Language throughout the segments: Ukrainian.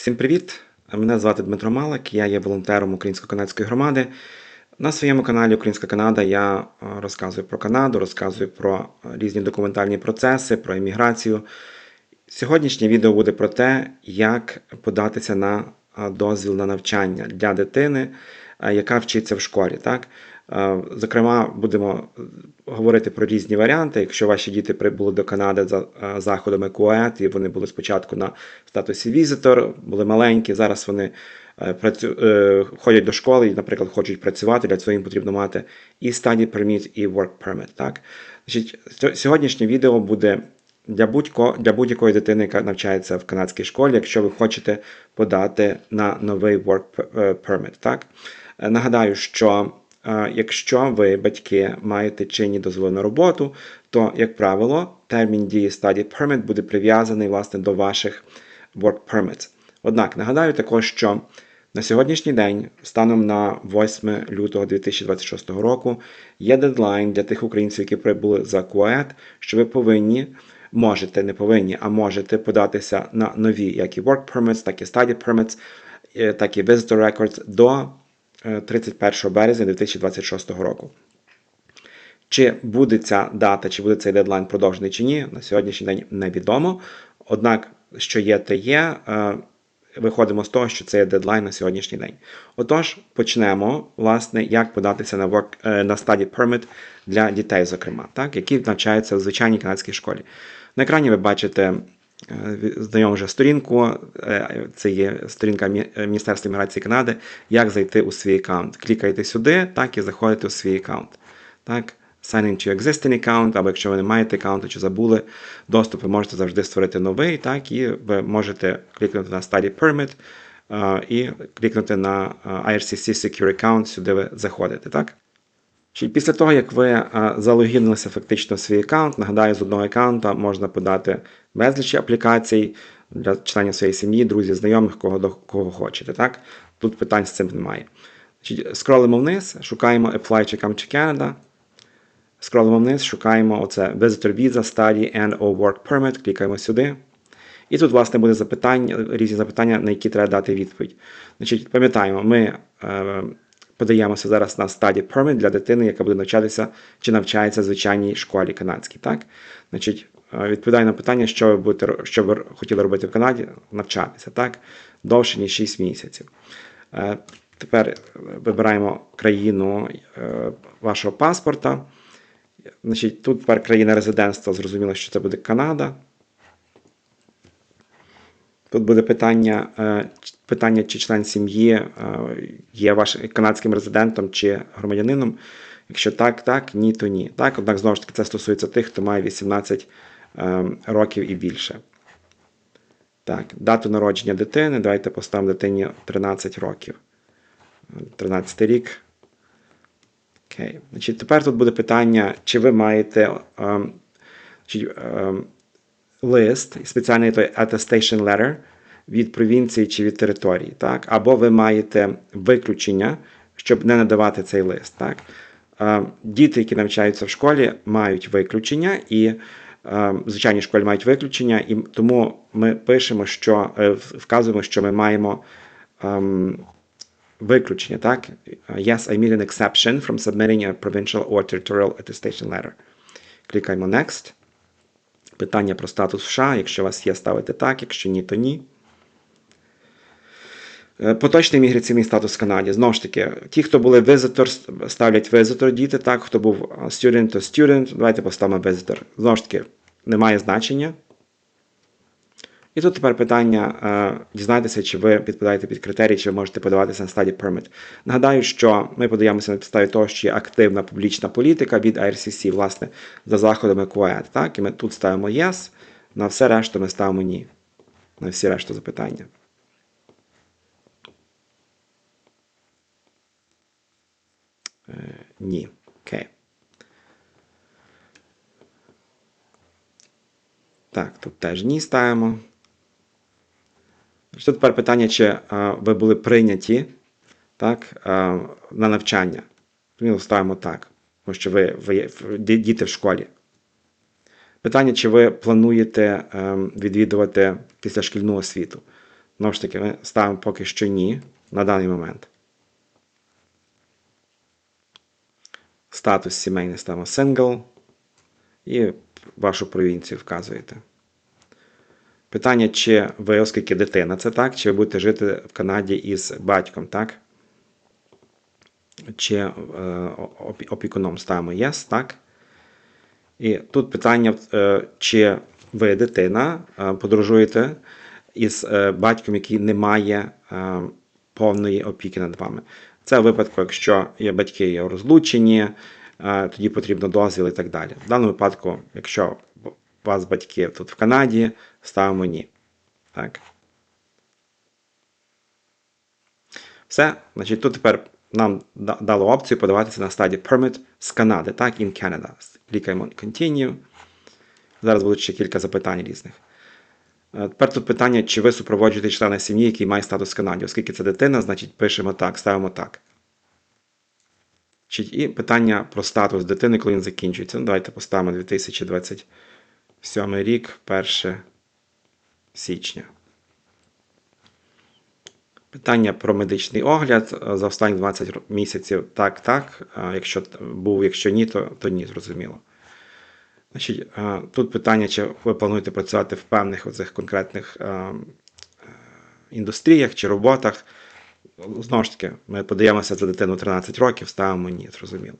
Всім привіт! Мене звати Дмитро Малик, я є волонтером Українсько-канадської громади. На своєму каналі Українська Канада я е, розказую про Канаду, розказую про е, різні документальні процеси, про імміграцію. Сьогоднішнє відео буде про те, як податися на е, дозвіл на навчання для дитини, яка вчиться в школі. Так? Е, Зокрема, будемо говорити про різні варіанти. Якщо ваші діти прибули до Канади за е, заходами КУЕТ, і вони були спочатку на статусі візитор, були маленькі, зараз вони е, працю... ходять до школи і, наприклад, хочуть працювати, для цього їм потрібно мати і study permit, і work permit. Так? Значить, сьогоднішнє відео буде для, будь-ко, для будь-якої дитини, яка навчається в канадській школі, якщо ви хочете подати на новий work permit. Так? Нагадаю, що якщо ви, батьки, маєте чинні дозволи на роботу, то, як правило, термін дії study permit буде прив'язаний власне до ваших work permits. Однак нагадаю також, що на сьогоднішній день, станом на 8 лютого 2026 року, є дедлайн для тих українців, які прибули за КУЕТ, що ви повинні, можете, не повинні, а можете податися на нові як і work permits, так і study permits, е, так і visitor records до 31 березня 2026 року. Чи буде ця дата, чи буде цей дедлайн продовжений чи ні, на сьогоднішній день невідомо. Однак, що є, те є. Е, Виходимо з того, що це є дедлайн на сьогоднішній день. Отож, почнемо, власне, як податися на work, е, на study permit для дітей, зокрема, так, які навчаються в звичайній канадській школі. На екрані ви бачите е, знайому вже сторінку. е, Це є сторінка е, Міністерства імміграції Канади. Як зайти у свій аккаунт. Клікаєте сюди, так і заходите у свій аккаунт. Так, sign in to existing account, або якщо ви не маєте аккаунту чи забули доступ, ви можете завжди створити новий, так, і ви можете клікнути на Study Permit е, і клікнути на е, IRCC Secure Account, сюди ви заходите. Так? Чи після того, як ви е, залогінилися фактично в свій аккаунт, нагадаю, з одного аккаунта можна подати безліч аплікацій для членів своєї сім'ї, друзів, знайомих, кого кого хочете. Так? Тут питань з цим немає. Значить, скролимо вниз, шукаємо Apply to Come to Canada. Скролимо вниз, шукаємо оце Visitor Visa, Study and or Work Permit, клікаємо сюди. І тут, власне, буде запитання, різні запитання, на які треба дати відповідь. Значить, пам'ятаємо, ми е, подаємося зараз на Study Permit для дитини, яка буде навчатися чи навчається в звичайній школі канадській. Так? Значить, е, відповідаю на питання, що ви, будете, що ви хотіли робити в Канаді, навчатися, так? Довше, ніж 6 місяців. Е, Тепер вибираємо країну е, вашого паспорта. Значить, тут тепер країна резидентства, зрозуміло, що це буде Канада. Тут буде питання, е, питання чи член сім'ї е, є вашим канадським резидентом чи громадянином. Якщо так, так, ні, то ні. Так, однак знову ж таки це стосується тих, хто має 18 е, років і більше. Так, дату народження дитини. Давайте поставимо дитині 13 років. 13 рік. Окей. Значить, тепер тут буде питання, чи ви маєте ем, чи, ем, лист, спеціальний той attestation letter від провінції чи від території, так? або ви маєте виключення, щоб не надавати цей лист. Так? Діти, які навчаються в школі, мають виключення, і в звичайній школі мають виключення, і тому ми пишемо, що е, вказуємо, що ми маємо. ем, виключення, так? Yes, I made an exception from submitting a provincial or territorial attestation letter. Клікаємо Next. Питання про статус США. Якщо у вас є, ставите так, якщо ні, то ні. Е, Поточний міграційний статус в Канаді. Знову ж таки, ті, хто були visitor, ставлять visitor діти, так, хто був student, то student. Давайте поставимо visitor. Знову ж таки, немає значення. І тут тепер питання: е, дізнайтеся, чи ви підпадаєте під критерії, чи ви можете подаватися на стадії permit. Нагадаю, що ми подаємося на підставі того, що є активна публічна політика від IRCC, власне, за заходами КУЕТ. Так? І ми тут ставимо yes, на все решту ми ставимо ні. На всі решту запитання. Е, ні. Окей. Так, тут теж ні ставимо. Що тепер питання, чи а, ви були прийняті так, а, на навчання? Ми ставимо так, тому що ви, ви діти в школі. Питання, чи ви плануєте ем, відвідувати післяшкільну освіту? Знову ж таки, ми ставимо поки що ні на даний момент. Статус сімейний ставимо single. І вашу провінцію вказуєте. Питання, чи ви, оскільки дитина, це так, чи ви будете жити в Канаді із батьком, так? Чи е, опікуном ставимо yes, так? І тут питання, е, чи ви дитина е, подорожуєте із е, батьком, який не має е, повної опіки над вами. Це в випадку, якщо є батьки є розлучені, е, тоді потрібно дозвіл і так далі. В даному випадку, якщо вас батьки тут в Канаді, ставимо ні. Так. Все, значить, тут тепер нам дало опцію подаватися на стадії Permit з Канади, так, in Canada. Клікаємо Continue. Зараз будуть ще кілька запитань різних. Е, Тепер тут питання, чи ви супроводжуєте члена сім'ї, який має статус в Канаді. Оскільки це дитина, значить пишемо так, ставимо так. І питання про статус дитини, коли він закінчується. Ну, давайте поставимо 2027 рік, 1 січня. Питання про медичний огляд за останні 20 місяців. Так, так. Якщо був, якщо ні, то, то ні, зрозуміло. Значить, тут питання, чи ви плануєте працювати в певних оцих конкретних індустріях чи роботах. Знову ж таки, ми подаємося за дитину 13 років, ставимо ні, зрозуміло.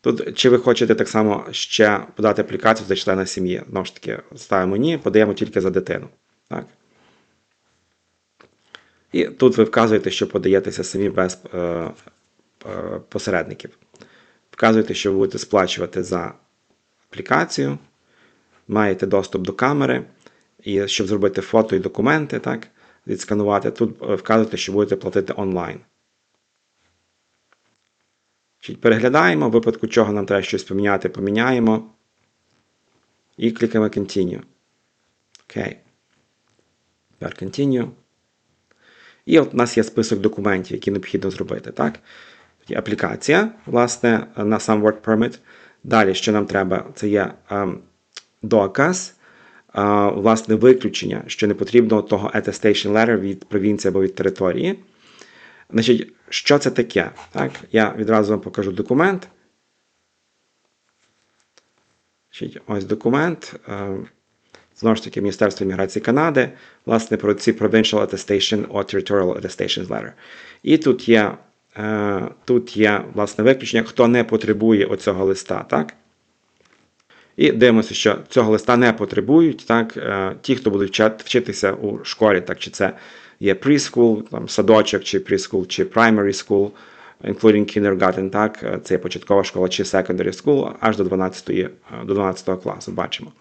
Тут, чи ви хочете так само ще подати аплікацію за члена сім'ї? Знову ж таки, ставимо ні, подаємо тільки за дитину. Так? І тут ви вказуєте, що подаєтеся самі без е, е, посередників. Вказуєте, що ви будете сплачувати за аплікацію, маєте доступ до камери, і щоб зробити фото і документи, так, відсканувати, тут е, вказуєте, що будете платити онлайн. Переглядаємо, в випадку чого нам треба щось поміняти, поміняємо. І клікаємо Continue. Окей. Тепер Continue. І от у нас є список документів, які необхідно зробити. Так? Аплікація, власне, на сам Work Permit. Далі, що нам треба, це є ем, доказ, е, власне, виключення, що не потрібно того attestation letter від провінції або від території. Значить, що це таке? Так? Я відразу вам покажу документ. Значить, ось документ. е, Знову ж таки, Міністерство імміграції Канади, власне, про ці Provincial Attestation or Territorial Attestation Letter. І тут є, е, тут є власне виключення, хто не потребує оцього листа. так? І дивимося, що цього листа не потребують. Так? Е, Ті, хто будуть вчитися у школі, так, чи це є preschool, там, садочок, чи preschool, чи primary school, including kindergarten, так? е, це початкова школа чи secondary school, аж до 12, е, до 12 класу, бачимо.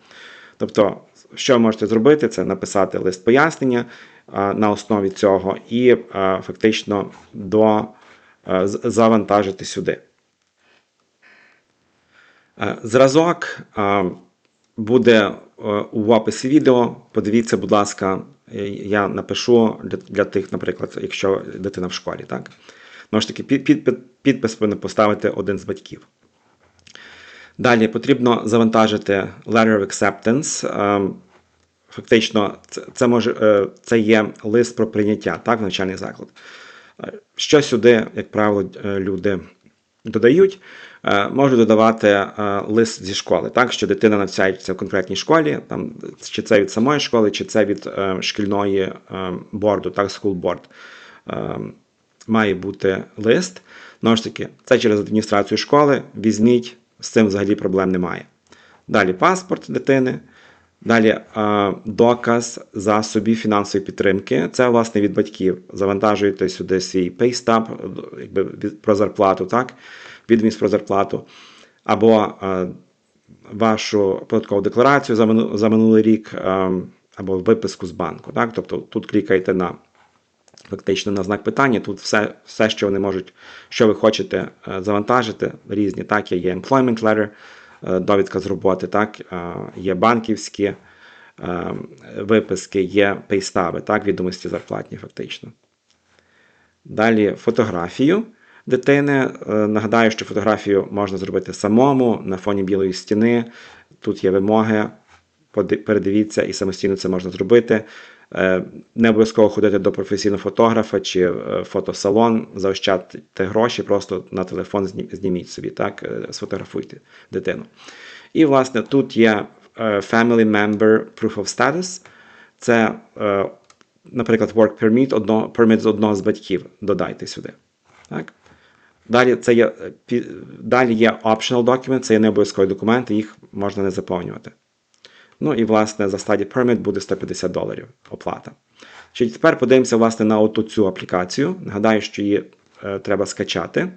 Тобто, що ви можете зробити, це написати лист пояснення е, на основі цього і фактично до, завантажити сюди. Зразок буде е, у описі відео. Подивіться, будь ласка, е, я напишу для, тих, наприклад, якщо дитина в школі. Так? Знову ж таки, під, під, підпис повинен поставити один з батьків. Далі потрібно завантажити Letter of Acceptance. Ем, Фактично, це, це, може, е, це є лист про прийняття так, в навчальний заклад. Е, Що сюди, як правило, е, люди додають, Е, можуть додавати е, лист зі школи, так, що дитина навчається в конкретній школі, там, чи це від самої школи, чи це від е, шкільної борду, так, school має бути лист. Знову ж таки, це через адміністрацію школи. Візьміть, з цим взагалі проблем немає. Далі паспорт дитини. Далі доказ засобів фінансової підтримки. Це, власне, від батьків. Завантажуєте сюди свій stub, якби про зарплату, так? Відомість про зарплату. Або е, вашу податкову декларацію за, минулий рік, е, або виписку з банку. Так? Тобто тут клікаєте на фактично на знак питання. Тут все, все, що вони можуть, що ви хочете е, завантажити, різні. Так, є employment letter, довідка з роботи, так, є банківські виписки, є пейстаби, так, відомості зарплатні, фактично. Далі фотографію дитини. Е, Нагадаю, що фотографію можна зробити самому на фоні білої стіни. Тут є вимоги. передивіться і самостійно це можна зробити. Е, Не обов'язково ходити до професійного фотографа чи е, фотосалон, заощадьте гроші, просто на телефон зніміть собі, так, сфотографуйте дитину. І, власне, тут є Family Member Proof of Status. Це, наприклад, Work Permit, одно, permit з одного з батьків додайте сюди. Так? Далі, це є, е, далі є optional document, це є не обов'язкові документи, їх можна не заповнювати. Ну і, власне, за study permit буде 150 доларів оплата. Чи тепер подивимося, власне, на оту цю аплікацію. Нагадаю, що її е, треба скачати.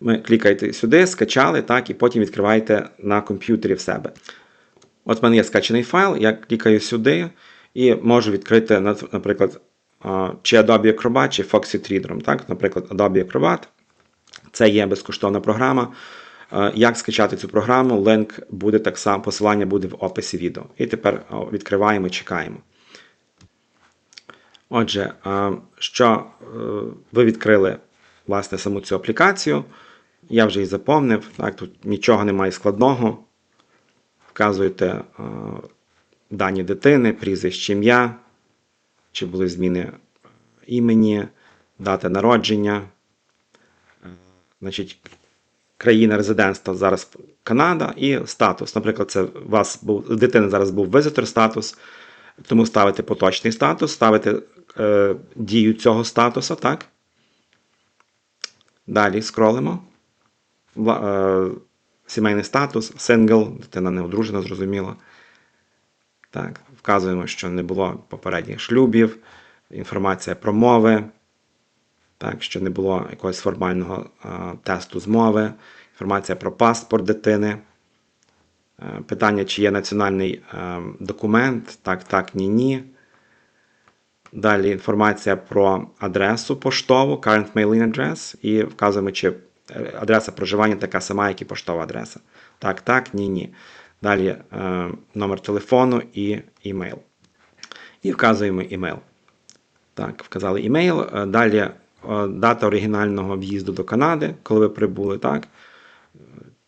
Ми клікаєте сюди, скачали, так, і потім відкриваєте на комп'ютері в себе. От в мене є скачаний файл, я клікаю сюди і можу відкрити, наприклад, чи Adobe Acrobat, чи Foxit Reader. Так? Наприклад, Adobe Acrobat. Це є безкоштовна програма. Як скачати цю програму? Линк буде так само, посилання буде в описі відео. І тепер відкриваємо, чекаємо. Отже, що е, ви відкрили власне саму цю аплікацію. Я вже її заповнив. Так, тут нічого немає складного. Вказуєте дані дитини, прізвище ім'я, чи були зміни імені, дата народження. Е, Значить, країна резидентства зараз Канада і статус. Наприклад, це у вас був у дитини зараз був визитор статус, тому ставите поточний статус, ставите е, дію цього статуса, так? Далі скролимо. Е, сімейний статус, сингл, дитина не одружена, зрозуміло. Так, вказуємо, що не було попередніх шлюбів, інформація про мови, так, що не було якогось формального е, тесту з мови, інформація про паспорт дитини, е, питання, чи є національний е, документ, так, так, ні, ні. Далі інформація про адресу поштову, current mailing address, і вказуємо, чи е, адреса проживання така сама, як і поштова адреса. Так, так, ні, ні. Далі е, номер телефону і імейл. І вказуємо імейл. Так, вказали імейл. Е, Далі е, дата оригінального в'їзду до Канади, коли ви прибули, так.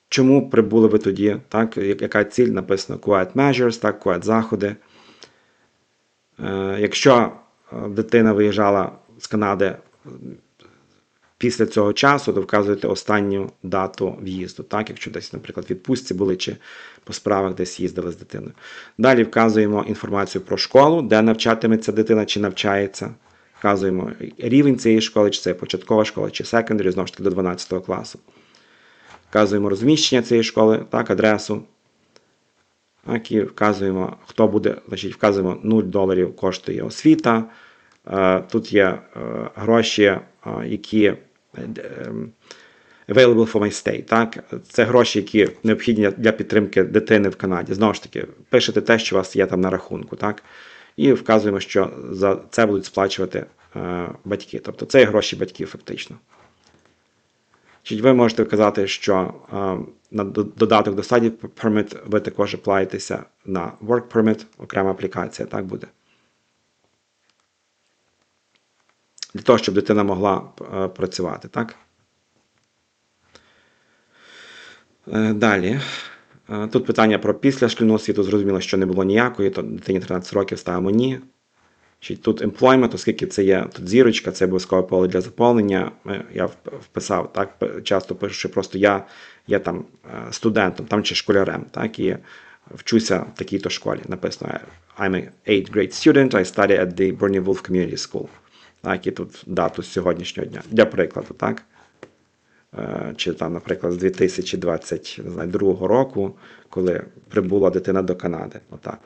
Чому прибули ви тоді? Так, яка ціль? Написано Quiet Measures, так, Quiet заходи. Якщо дитина виїжджала з Канади після цього часу, то вказуєте останню дату в'їзду. Так, якщо десь, наприклад, відпустці були чи по справах десь їздили з дитиною. Далі вказуємо інформацію про школу, де навчатиметься дитина чи навчається. Вказуємо рівень цієї школи, чи це початкова школа, чи секондарі, знову ж таки до 12 класу. Вказуємо розміщення цієї школи, так, адресу. Так, і вказуємо, хто буде, значить, вказуємо 0 доларів коштує освіта. Е, Тут є е, гроші, е, які available for my stay. Так? Це гроші, які необхідні для підтримки дитини в Канаді. Знову ж таки, пишете те, що у вас є там на рахунку. Так? І вказуємо, що за це будуть сплачувати е, батьки. Тобто це є гроші батьків фактично. Значить, ви можете вказати, що е, на додаток до Study Permit ви також аплаєтеся на Work Permit, окрема аплікація, так буде. Для того, щоб дитина могла е, працювати, так? Е, Далі. Е, Тут питання про післяшкільну освіту. Зрозуміло, що не було ніякої, то дитині 13 років ставимо ні. Тут employment, оскільки це є тут зірочка, це обов'язкове поле для заповнення. Я вписав, так, часто пишу, що просто я є там студентом там, чи школярем, так, і вчуся в такій-то школі. Написано I'm a 8th grade student, I study at the Bernie Wolf Community School. Так, і тут дату з сьогоднішнього дня. Для прикладу, так? Е, Чи там, наприклад, з 2022 року, коли прибула дитина до Канади. Отак.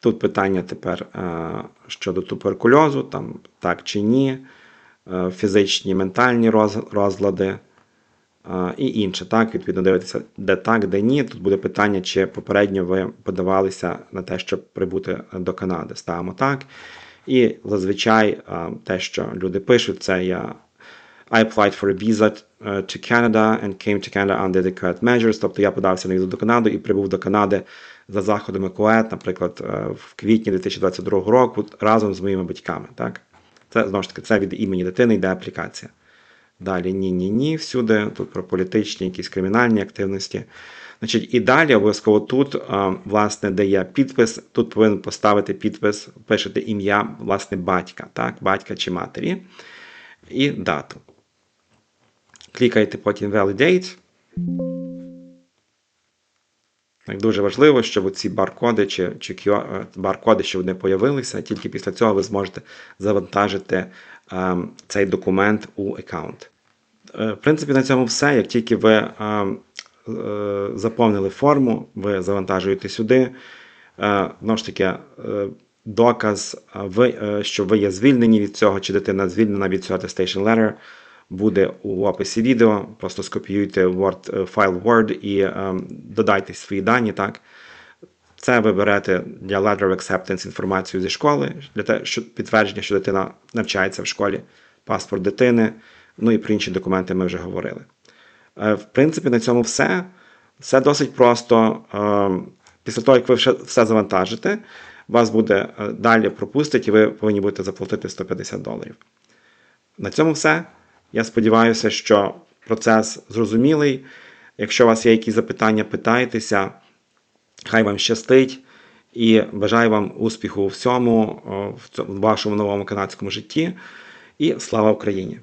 Тут питання тепер е, щодо туберкульозу, там так чи ні, е, фізичні, ментальні розлади і інше. Так, відповідно, дивитися, де так, де ні. Тут буде питання, чи попередньо ви подавалися на те, щоб прибути до Канади. Ставимо так. І зазвичай е, те, що люди пишуть, це я I applied for a visa uh, to Canada and came to Canada under the COET measures. Тобто я подався на візу до Канади і прибув до Канади за заходами КОЕТ, наприклад, е, в квітні 2022 року разом з моїми батьками. Так? Це знову ж таки це від імені дитини йде аплікація. Далі ні, ні, ні. Всюди тут про політичні, якісь кримінальні активності. Значить, і далі обов'язково тут, власне, де є підпис, тут повинен поставити підпис, пишете ім'я власне батька, так, батька чи матері, і дату. Клікаєте потім Validate. Так, дуже важливо, щоб ці баркоди чи, чи QR, е, баркоди, щоб вони появилися, тільки після цього ви зможете завантажити ем, цей документ у аккаунт. Е, В принципі, на цьому все. Як тільки ви ем, е, заповнили форму, ви завантажуєте сюди. Е, Знову ж таки, е, доказ, е, е, що ви є звільнені від цього, чи дитина звільнена від цього attestation letter, буде у описі відео. Просто скопіюйте Word, е, файл Word і ем, додайте свої дані. Так? Це ви берете для Letter of Acceptance інформацію зі школи, для те, що підтвердження, що дитина навчається в школі, паспорт дитини, ну і про інші документи ми вже говорили. Е, В принципі, на цьому все. Все досить просто. Ем, Після того, як ви все, все завантажите, вас буде е, далі пропустить, і ви повинні будете заплатити 150 доларів. На цьому все. Я сподіваюся, що процес зрозумілий. Якщо у вас є якісь запитання, питайтеся. Хай вам щастить і бажаю вам успіху у всьому в вашому новому канадському житті. І слава Україні!